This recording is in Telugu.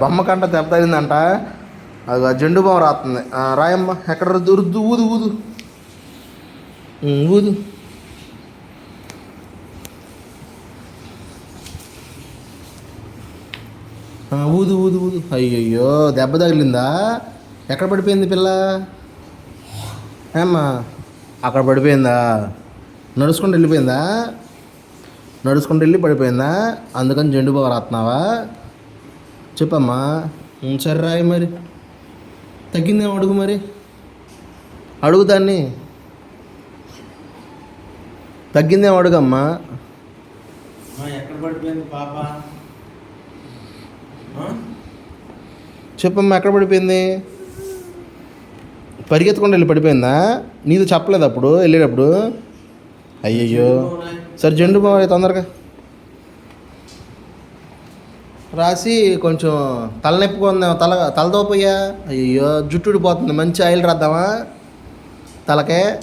బొమ్మ కంట దెబ్బ తగిలిందంట. అది జెండు బొమ్మ రాస్తుంది రాయమ్మ ఎక్కడ రుద్దు రుద్దు ఊదు ఊదు. ఊదు. ఊదు ఊదు ఊదు. అయ్యయ్యో దెబ్బ తగిలిందా? ఎక్కడ పడిపోయింది పిల్ల? ఏమ్మా అక్కడ పడిపోయిందా? నడుచుకుంటూ వెళ్ళిపోయిందా? నడుచుకుంటూ వెళ్ళి పడిపోయిందా? అందుకని జెండు బాగా రాస్తున్నావా చెప్పమ్మా సరే రాయి మరి? తగ్గిందేమో అడుగు మరి? అడుగు దాన్ని. తగ్గిందేమో అడుగమ్మా? అమ్మా, ఎక్కడ పడిపోయింది పాప? ఆ? చెప్పమ్మా ఎక్కడ పడిపోయింది? పరిగెత్తకుండా వెళ్ళి పడిపోయిందా? నీది చెప్పలేదు అప్పుడు వెళ్ళేటప్పుడు? అయ్యయ్యో. సరే జెండు బాగా తొందరగా. రాసి కొంచెం తలనొప్పిగా ఉందేమో తల తలదోపోయా అయ్యో జుట్టుడిపోతుంది. మంచి ఆయిల్ రాద్దామా? తలకే?